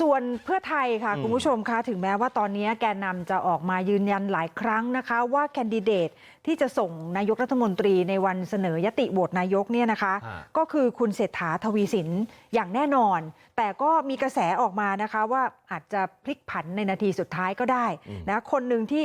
ส่วนเพื่อไทยค่ะอืมคุณผู้ชมคะถึงแม้ว่าตอนนี้แกนนำจะออกมายืนยันหลายครั้งนะคะ ว่าแคนดิเดตที่จะส่งนายกรัฐมนตรีในวันเสนอยติโหวตนายกเนี่ยนะคะฮะก็คือคุณเศรษฐาทวีสินอย่างแน่นอน แต่ก็มีกระแสออกมานะคะว่าอาจจะพลิกผันในนาทีสุดท้ายก็ได้นะคนหนึ่งที่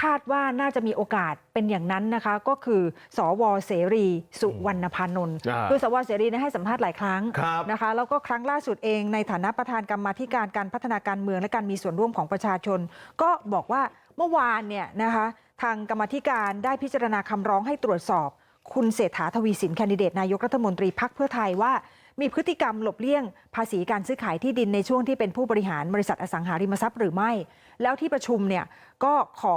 คาดว่าน่าจะมีโอกาสเป็นอย่างนั้นนะคะก็คือสวเสรีสุวรรณพานนท์อ่าคือสวเสรีเนี่ยให้สัมภาษณ์หลายครั้งครับนะคะแล้วก็ครั้งล่าสุดเองในฐานะประธานกรรมาธิการการพัฒนาการเมืองและการมีส่วนร่วมของประชาชน ก็บอกว่าเมื่อวานเนี่ยนะคะทางกรรมาธิการได้พิจารณาคำร้องให้ตรวจสอบ คุณเศรษฐาทวีสินแคนดิเดตนายกรัฐมนตรีพักเพื่อไทยว่ามีพฤติกรรมหลบเลี่ยง ภาษีการซื้อขายที่ดินในช่วงที่เป็นผู้บริหารบริษัทอสังหาริมทรัพย์หรือไม่ แล้วที่ประชุมเนี่ยก็ขอ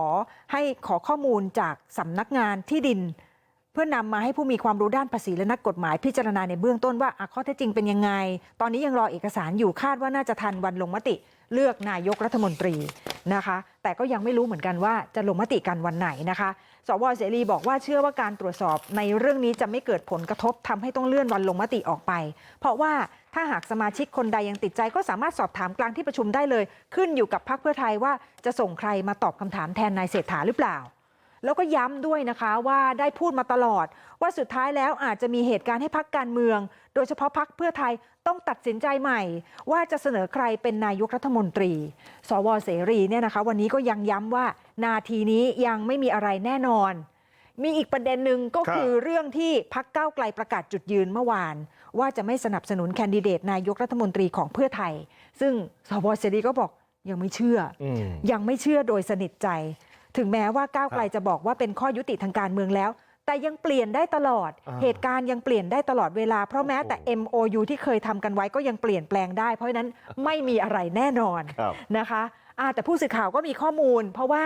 ให้ขอข้อมูลจากสำนักงานที่ดิน เพื่อนำมาให้ผู้มีความรู้ด้านภาษีและนักกฎหมายพิจารณาในเบื้องต้นว่าข้อเท็จจริงเป็นยังไง ตอนนี้ยังรอเอกสารอยู่คาดว่าน่าจะทันวันลงมติ เลือกนายกรัฐมนตรี นะคะแต่ก็ยังไม่รู้เหมือนกันว่าจะลงมติกันวันไหนนะคะสวเสรีบอกว่าเชื่อว่าการตรวจสอบในเรื่องนี้จะไม่เกิดผลกระทบทำให้ต้องเลื่อนวันลงมติออกไป เพราะว่าถ้าหากสมาชิกคนใดยังติดใจก็สามารถสอบถามกลางที่ประชุมได้เลย ขึ้นอยู่กับพรรคเพื่อไทยว่าจะส่งใครมาตอบคำถามแทนนายเศรษฐาหรือเปล่า แล้วก็ย้ำด้วยนะคะว่าได้พูดมาตลอดว่าสุดท้ายแล้วอาจจะมีเหตุการณ์ให้พักการเมือง โดยเฉพาะพักเพื่อไทยต้องตัดสินใจใหม่ ว่าจะเสนอใครเป็นนายกรัฐมนตรี สวเสรีเนี่ยนะคะ วันนี้ก็ยังย้ำว่านาทีนี้ยังไม่มีอะไรแน่นอน มีอีกประเด็นหนึ่งก็ครับคือเรื่องที่พักก้าวไกลประกาศจุดยืนเมื่อวาน ว่าจะไม่สนับสนุนแคนดิเดตนายกรัฐมนตรีของเพื่อไทย ซึ่งสวเสรีก็บอกยังไม่เชื่ออืมยังไม่เชื่อโดยสนิทใจ ถึงแม้ว่าก้าวไกลครับจะบอกว่าเป็นข้อยุติทางการเมืองแล้ว แต่ยังเปลี่ยนได้ตลอดอ่าเหตุการณ์ยังเปลี่ยนได้ตลอดเวลาเพราะแม้แต่โอ้โห MOU ที่เคยทำกันไว้ก็ยังเปลี่ยนแปลงได้ เพราะฉะนั้นไม่มีอะไรแน่นอนครับนะคะอ่าแต่ผู้สื่อข่าวก็มีข้อมูล เพราะว่า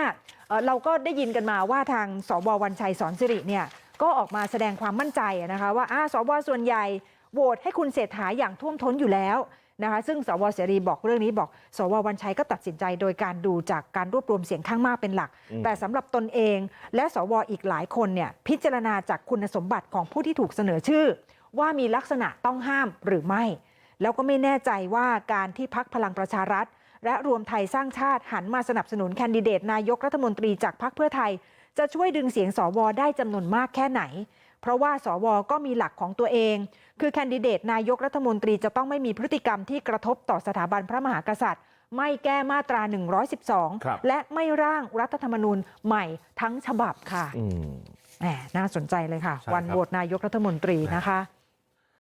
เอ่อเราก็ได้ยินกันมาว่าทางสววันชัยสอนสิริเนี่ยก็ออกมาแสดงความมั่นใจนะคะว่าอ่าสวส่วนใหญ่โหวตให้คุณเศรษฐาอย่างท่วมท้นอยู่แล้ว นะคะซึ่งสวเสรีบอกเรื่องนี้บอกสววันชัยก็ตัดสินใจโดยการดูจากการรวบรวมเสียงข้างมากเป็นหลักอืมแต่สำหรับตนเอง และสวอีกหลายคนเนี่ยพิจารณาจากคุณสมบัติของผู้ที่ถูกเสนอชื่อ ว่ามีลักษณะต้องห้ามหรือไม่ แล้วก็ไม่แน่ใจว่าการที่พักพลังประชารัฐ และรวมไทยสร้างชาติหันมาสนับสนุนแคนดิเดตนายกรัฐมนตรีจากพรรคเพื่อไทย จะช่วยดึงเสียงสวได้จำนวนมากแค่ไหน เพราะว่าสวก็มีหลักของตัวเอง คือแคนดิเดตนายกรัฐมนตรีจะต้องไม่มีพฤติกรรมที่กระทบต่อสถาบันพระมหากษัตริย์ ไม่แก้มาตราครับ112 และไม่ร่างรัฐธรรมนูญใหม่ทั้งฉบับค่ะอืมแหมน่าสนใจเลยค่ะใช่วันครับโหวตนายกรัฐมนตรีนะคะ